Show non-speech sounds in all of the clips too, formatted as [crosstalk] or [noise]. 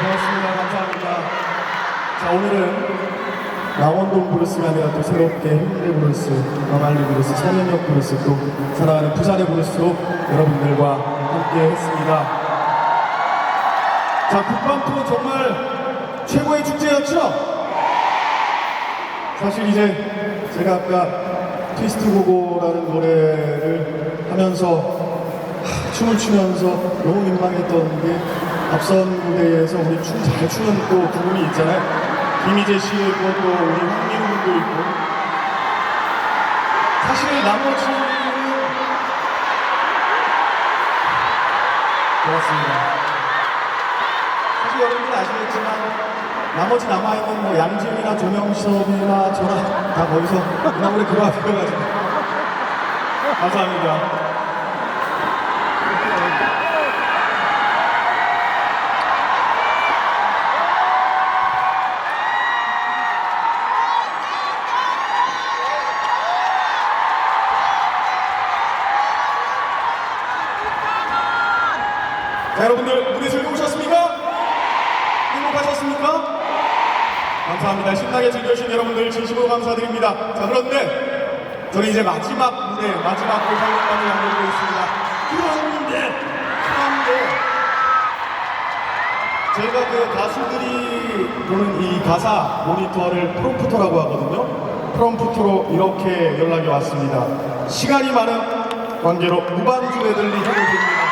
고맙습니다. 감사합니다. 자, 오늘은 남원동 브루스가 아니라 또 새롭게 힐리 브루스, 마말리 브루스, 성현역 브루스, 또 사랑하는 부산의 브루스로 여러분들과 함께 했습니다. 자, 국방투 정말 최고의 축제였죠? 사실 이제 제가 아까 트위스트 고고라는 노래를 하면서 하, 춤을 추면서 너무 민망했던 게 앞선 무대에서 우리 춤 잘 추는 또두 분이 있잖아요. 김희재 씨 있고 또 우리 황민우 군도 있고 사실 나머지는 고맙습니다. 사실 여러분들 아시겠지만 나머지 남아있는 뭐 양지훈이나 조명섭이나 저랑 다 거기서 [laughs] 그냥 우리 그거 앞에 가지고 감사합니다. 행복하셨습니까? 감사합니다. 신나게 즐겨주신 여러분들 진심으로 감사드립니다. 자, 그런데 저는 이제 마지막 무대, 마지막 고상관을 남겨두고 있습니다. 그런데, 그런데, 저희가 그 가수들이 보는 이 가사 모니터를 프롬프터라고 하거든요. 프롬프터로 이렇게 연락이 왔습니다. 시간이 많은 관계로 무반주 애들리 해도 됩니다.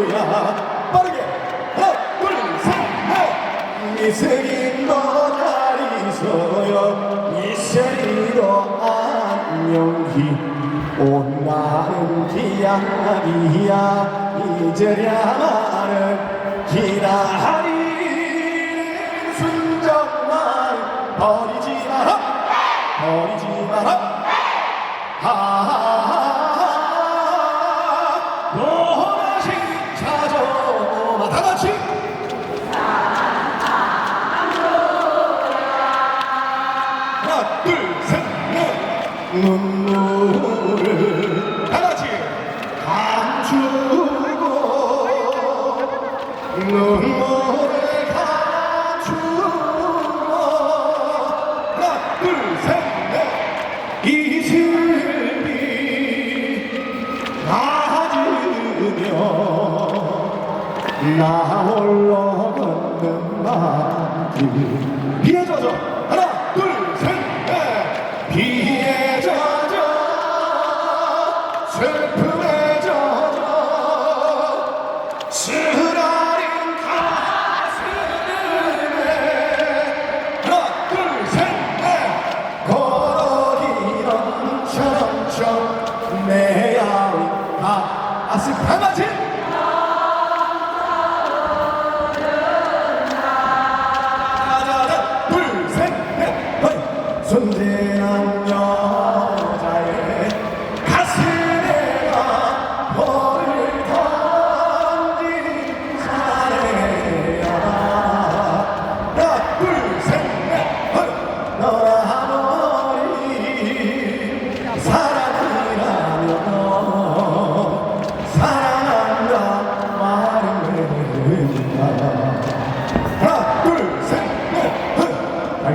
항구야 빠르게. 하나 둘셋넷 미세긴 너잘 있어요. 미세리도 안녕히 온나는 기약이야. 이제야말은 기다리 눈물을 다 같이 감추고 눈물을 감추고 하나 둘셋넷 이슬비 맞으며 나 홀로 걷는 마음 젖어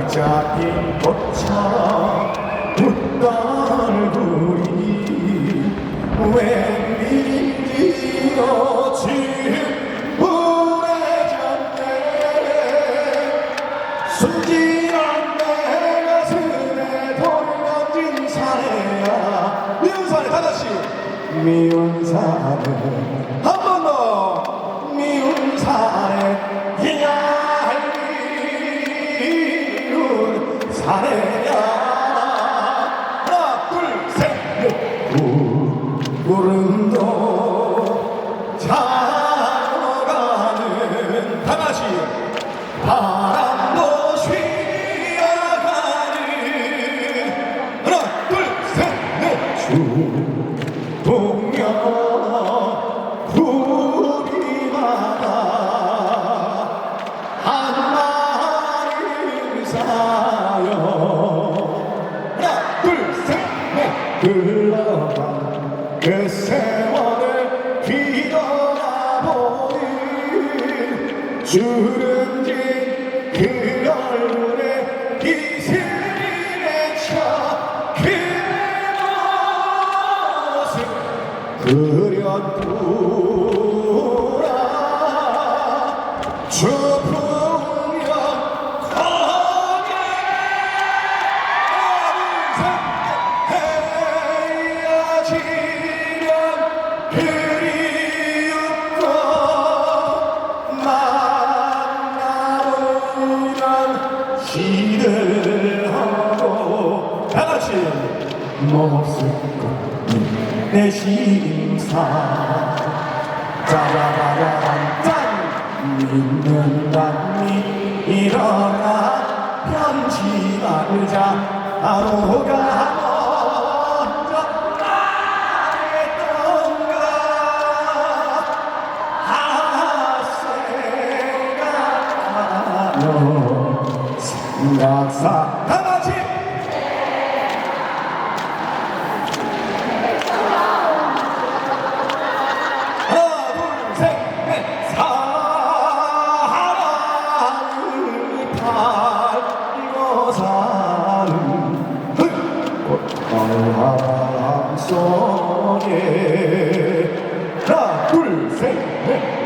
잡힌 것처럼 웃던 얼굴이 웬일인지 어찌 우울해졌네 순진한 내 가슴에 돌 던진 사내야. 미운 사내 다다시. 미운 사내 이 그렸구 없을까? 내 심사. 짜라라란 짠 믿는다 일어나 편지 말자. 하세가요 생각사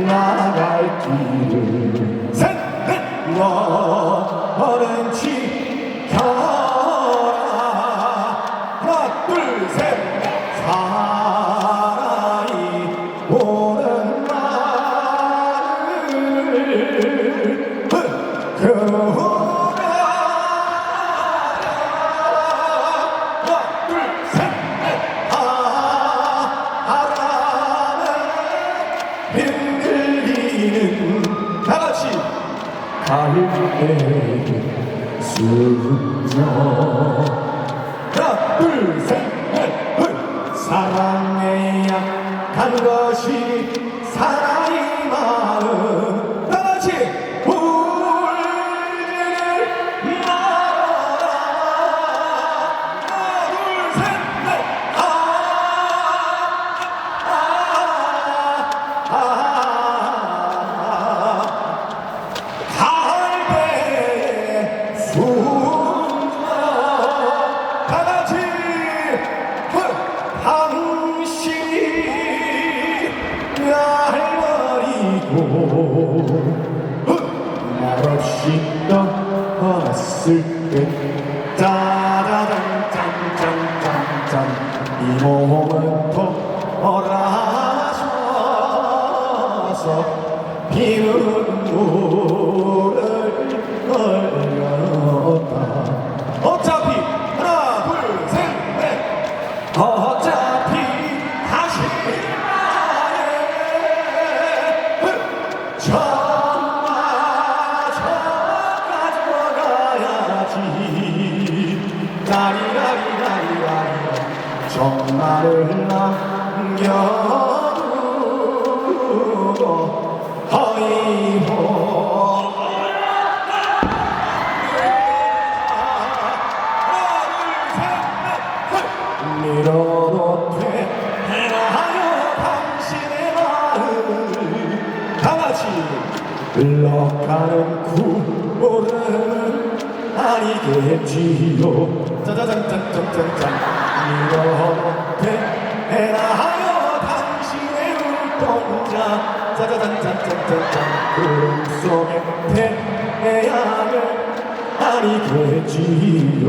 나갈 길을 셋 넷. 너는 지켜 가 말없이 떠났을 때 짜자잔 짠짠짠짠 이 몸은 돌아서서 비는 물을 흘렸다 어차피 하나 둘셋넷 흘러가는 구름은 아니겠지요. 짜자잔짠짠짠짠. 밀어놓되 해나요 당신의 눈동자. 짜자잔짠짠짠짠. 구름 속에 태양을 아니겠지요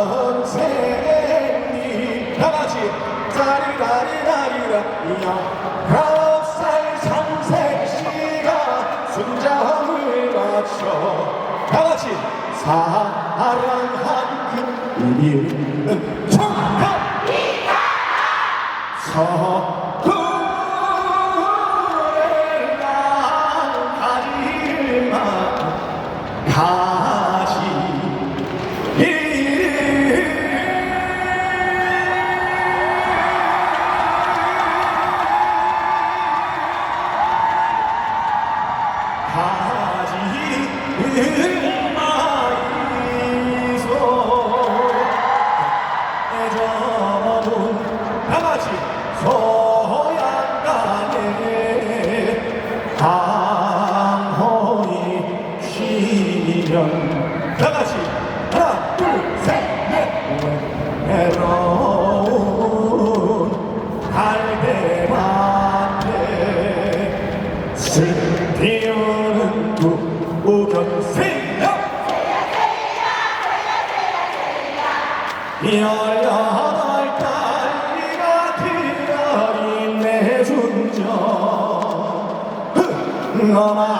짜리라리라리라. 이야 아홉 살 삼색씨가 순정을 맞춰. 다같이. 사랑한 그 이름은 청가. 서구 여덟 달리가 내 순정 너마